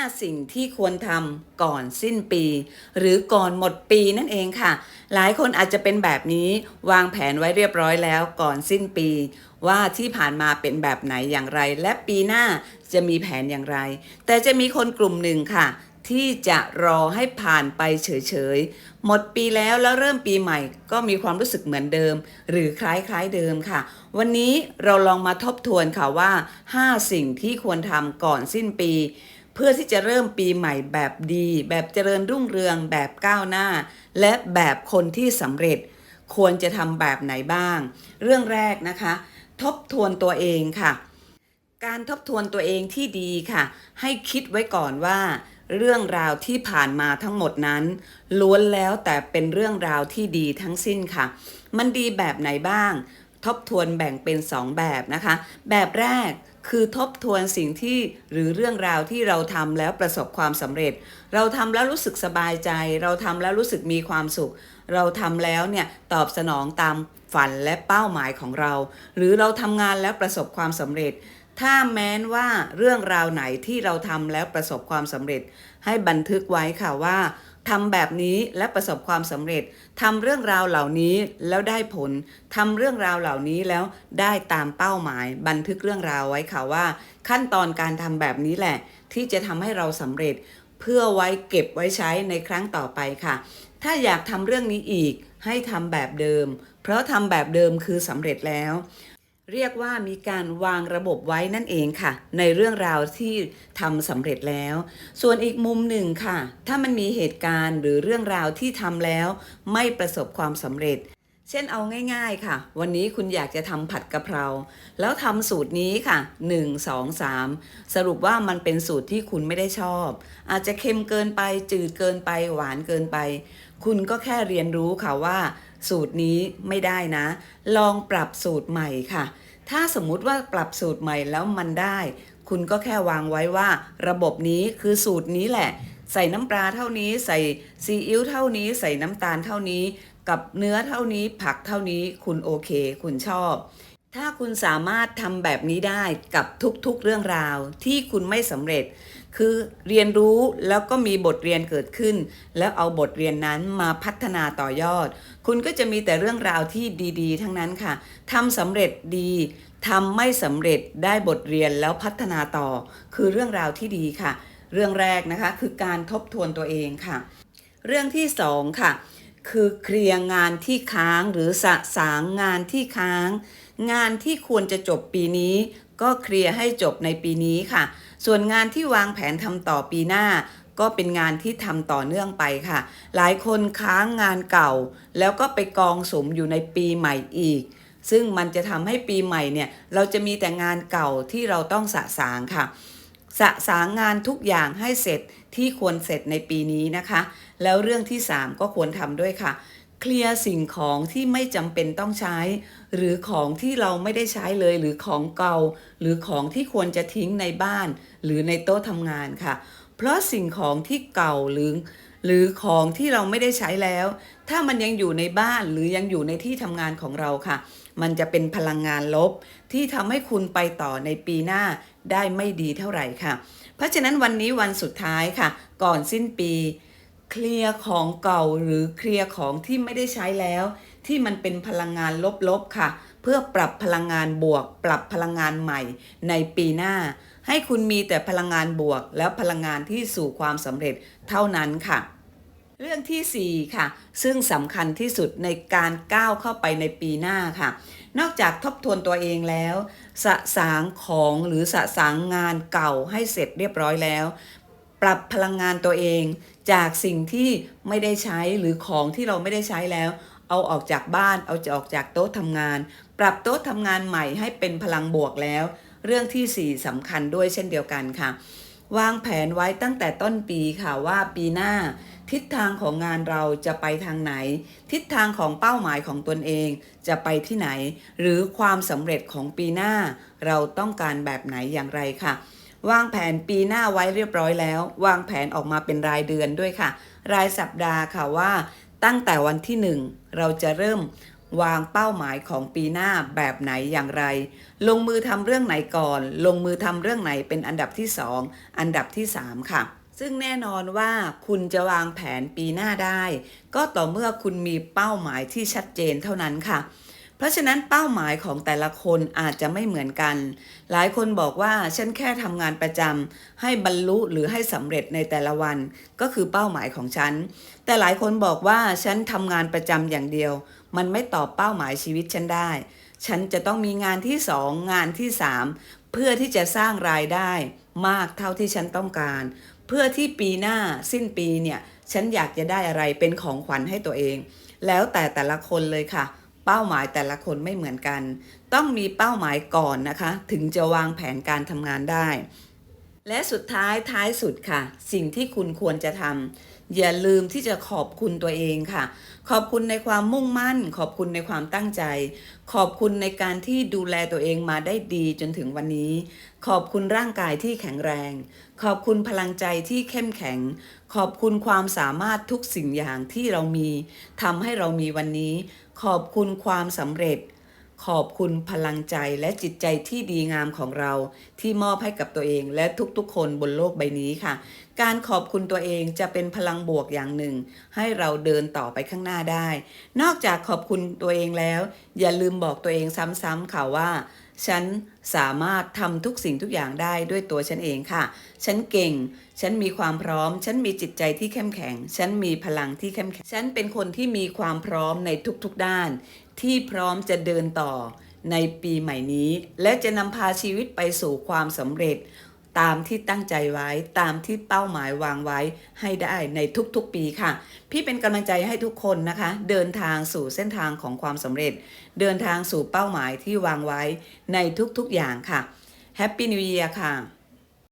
5 สิ่งที่ควรทำก่อนสิ้นปี หรือก่อนหมดปีนั่นเองค่ะ หลายคนอาจจะเป็นแบบนี้วางแผนไว้เรียบร้อยแล้วก่อนสิ้นปี ว่าที่ผ่านมาเป็นแบบไหนอย่างไร และปีหน้าจะมีแผนอย่างไร แต่จะมีคนกลุ่มหนึ่งค่ะ ที่จะรอให้ผ่านไปเฉยๆ หมดปีแล้วแล้วเริ่มปีใหม่ ก็มีความรู้สึกเหมือนเดิม หรือคล้ายๆเดิมค่ะ วันนี้เราลองมาทบทวนค่ะว่า 5 สิ่งที่ควรทำก่อนสิ้นปี พื่อที่จะเริ่มปีใหม่แบบดี แบบเจริญรุ่งเรืองแบบก้าวหน้า และแบบคนที่สำเร็จ ควรจะทำแบบไหนบ้าง เรื่องแรกนะคะ ทบทวนตัวเองค่ะ การทบทวนตัวเองที่ดีค่ะ ให้คิดไว้ก่อนว่า เรื่องราวที่ผ่านมาทั้งหมดนั้น ล้วนแล้วแต่เป็นเรื่องราวที่ดีทั้งสิ้นค่ะ มันดีแบบไหนบ้าง ทบทวนแบ่งเป็น 2 แบบนะคะ แบบแรก คือทบทวนสิ่งที่หรือเรื่องราวที่เราทำแล้วประสบความสำเร็จ เราทำแล้วรู้สึกสบายใจ เราทำแล้วรู้สึกมีความสุข เราทำแล้วเนี่ยตอบสนองตามฝันและเป้าหมายของเรา หรือเราทำงานแล้วประสบความสำเร็จ ถ้าแม้นว่าเรื่องราวไหนที่เราทำแล้วประสบความสำเร็จ ให้บันทึกไว้ค่ะว่า ทำแบบนี้และประสบความสำเร็จทำเรื่องราวเหล่านี้แล้วได้ผลทำเรื่องราวเหล่านี้แล้วได้ตามเป้าหมาย บันทึกเรื่องราวไว้ค่ะว่า ขั้นตอนการทำแบบนี้แหละ ที่จะทำให้เราสำเร็จ เพื่อไว้เก็บไว้ใช้ในครั้งต่อไปค่ะ ถ้าอยากทำเรื่องนี้อีกให้ทำแบบเดิม เพราะทำแบบเดิมคือสำเร็จแล้ว เรียกว่ามีการวางระบบไว้นั่นเองค่ะ ในเรื่องราวที่ทำสำเร็จแล้ว ส่วนอีกมุมหนึ่งค่ะ ถ้ามันมีเหตุการณ์หรือเรื่องราวที่ทำแล้ว ไม่ประสบความสำเร็จ เช่นเอาง่ายๆค่ะ วันนี้คุณอยากจะทำผัดกะเพรา แล้วทำสูตรนี้ค่ะ 1 2 3 สรุปว่ามันเป็นสูตรที่คุณไม่ได้ชอบ อาจจะเค็มเกินไปจืดเกินไปหวานเกินไป คุณก็แค่เรียนรู้ค่ะว่าสูตรนี้ไม่ได้นะ ลองปรับสูตรใหม่ค่ะ ถ้าสมมุติว่าปรับสูตรใหม่แล้วมันได้ คุณก็แค่วางไว้ว่า ระบบนี้คือสูตรนี้แหละ ใส่น้ำปลาเท่านี้ ใส่ซีอิ๊วเท่านี้ ใส่น้ำตาลเท่านี้ กับเนื้อเท่านี้ ผักเท่านี้คุณโอเค คุณชอบ ถ้าคุณสามารถทำแบบนี้ได้กับทุกๆเรื่องราวที่คุณไม่สำเร็จ คือเรียนรู้แล้วก็มีบทเรียนเกิดขึ้น แล้วเอาบทเรียนนั้นมาพัฒนาต่อยอด คุณก็จะมีแต่เรื่องราวที่ดี ๆ ทั้งนั้นค่ะทำสำเร็จดีทำไม่สำเร็จได้บทเรียนแล้วพัฒนาต่อ คือเรื่องราวที่ดีค่ะ เรื่องแรกนะคะคือการทบทวนตัวเองค่ะ เรื่องที่สองค่ะ คือเคลียร์งานที่ค้างหรือสะสางงานที่ค้าง งานที่ควรจะจบปีนี้ ก็เคลียร์ให้จบในปีนี้ค่ะ ส่วนงานที่วางแผนทำต่อปีหน้า ก็เป็นงานที่ทำต่อเนื่องไปค่ะ หลายคนค้างงานเก่า แล้วก็ไปกองสมอยู่ในปีใหม่อีก ซึ่งมันจะทำให้ปีใหม่เนี่ย เราจะมีแต่งานเก่าที่เราต้องสะสางค่ะ สะสางงานทุกอย่างให้เสร็จที่ควรเสร็จในปีนี้นะคะ แล้วเรื่องที่ 3 ก็ควรทำด้วยค่ะเคลียร์สิ่งของที่ไม่จำเป็นต้องใช้ หรือของที่เราไม่ได้ใช้เลยหรือของเก่า หรือของที่ควรจะทิ้งในบ้าน หรือในโต๊ะทำงานค่ะ เพราะสิ่งของที่เก่าหรือหรือของที่เราไม่ได้ใช้แล้ว ถ้ามันยังอยู่ในบ้านหรือยังอยู่ในที่ทำงานของเราค่ะ มันจะเป็นพลังงานลบ ที่ทำให้คุณไปต่อในปีหน้าได้ไม่ดีเท่าไหร่ค่ะ เพราะฉะนั้นวันนี้วันสุดท้ายค่ะ ก่อนสิ้นปี เคลียร์ของเก่าหรือเคลียร์ของที่ไม่ได้ใช้แล้ว ที่มันเป็นพลังงานลบๆค่ะ เพื่อปรับพลังงานบวก ปรับพลังงานใหม่ในปีหน้า ให้คุณมีแต่พลังงานบวก แล้วพลังงานที่สู่ความสำเร็จเท่านั้นค่ะ เรื่องทีสี่ 4 ค่ะ ซึ่งสำคัญที่สุดในการก้าวเข้าไปในปีหน้าค่ะ นอกจากทบทวนตัวเองแล้ว สะสางของหรือสะสางงานเก่าให้เสร็จเรียบร้อยแล้ว ปรับพลังงานตัวเองจากสิ่งที่ไม่ได้ใช้หรือของที่เราไม่ได้ใช้แล้ว เอาออกจากบ้าน เอาจะออกจากโต๊ะทำงาน ปรับโต๊ะทำงานใหม่ให้เป็นพลังบวกแล้ว เรื่องที่ 4สำคัญด้วยเช่นเดียวกันค่ะ วางแผนไว้ตั้งแต่ต้นปีค่ะว่าปีหน้า ทิศทางของงานเราจะไปทางไหน ทิศทางของเป้าหมายของตนเองจะไปที่ไหน หรือความสำเร็จของปีหน้า เราต้องการแบบไหนอย่างไรค่ะวางแผนปีหน้าไว้เรียบร้อยแล้ว วางแผนออกมาเป็นรายเดือนด้วยค่ะ รายสัปดาห์ค่ะว่า ตั้งแต่วันที่หนึ่งเราจะเริ่มวางเป้าหมายของปีหน้าแบบไหนอย่างไร ลงมือทำเรื่องไหนก่อน ลงมือทำเรื่องไหนเป็นอันดับที่สองอันดับที่สามค่ะ ซึ่งแน่นอนว่าคุณจะวางแผนปีหน้าได้ ก็ต่อเมื่อคุณมีเป้าหมายที่ชัดเจนเท่านั้นค่ะ เพราะฉะนั้นเป้าหมายของแต่ละคนอาจจะไม่เหมือนกัน หลายคนบอกว่าฉันแค่ทำงานประจำให้บรรลุหรือให้สำเร็จในแต่ละวัน ก็คือเป้าหมายของฉัน แต่หลายคนบอกว่าฉันทำงานประจำอย่างเดียว มันไม่ตอบเป้าหมายชีวิตฉันได้ ฉันจะต้องมีงานที่สองงานที่สามเพื่อที่จะสร้างรายได้มากเท่าที่ฉันต้องการ เพื่อที่ปีหน้าสิ้นปีเนี่ย ฉันอยากจะได้อะไรเป็นของขวัญให้ตัวเอง แล้วแต่แต่ละคนเลยค่ะ เป้าหมายแต่ละคนไม่เหมือนกัน ต้องมีเป้าหมายก่อนนะคะ ถึงจะวางแผนการทำงานได้ และสุดท้ายท้ายสุดค่ะ สิ่งที่คุณควรจะทำอย่าลืมที่จะขอบคุณตัวเองค่ะ ขอบคุณในความมุ่งมั่น ขอบคุณในความตั้งใจ ขอบคุณในการที่ดูแลตัวเองมาได้ดีจนถึงวันนี้ ขอบคุณร่างกายที่แข็งแรง ขอบคุณพลังใจที่เข้มแข็ง ขอบคุณความสามารถทุกสิ่งอย่างที่เรามีทำให้เรามีวันนี้ ขอบคุณความสำเร็จ ขอบคุณพลังใจและจิตใจที่ดีงามของเรา ที่มอบให้กับตัวเองและทุกๆ คนบนโลกใบนี้ค่ะ การขอบคุณตัวเองจะเป็นพลังบวกอย่างหนึ่ง ให้เราเดินต่อไปข้างหน้าได้ นอกจากขอบคุณตัวเองแล้ว อย่าลืมบอกตัวเองซ้ำๆค่ะว่า ฉันสามารถทำทุกสิ่งทุกอย่างได้ด้วยตัวฉันเองค่ะ ฉันเก่ง ฉันมีความพร้อม ฉันมีจิตใจที่เข้มแข็ง ฉันมีพลังที่เข้มแข็ง ฉันเป็นคนที่มีความพร้อมในทุกๆด้าน ที่พร้อมจะเดินต่อในปีใหม่นี้ และจะนำพาชีวิตไปสู่ความสำเร็จ ตามที่ตั้งใจไว้ตามที่เป้าหมายวางไว้ให้ได้ในทุกๆปีค่ะ พี่เป็นกำลังใจให้ทุกคนนะคะ เดินทางสู่เส้นทางของความสำเร็จ เดินทางสู่เป้าหมายที่วางไว้ในทุกๆอย่างค่ะแฮปปี้นิวเยียร์ค่ะ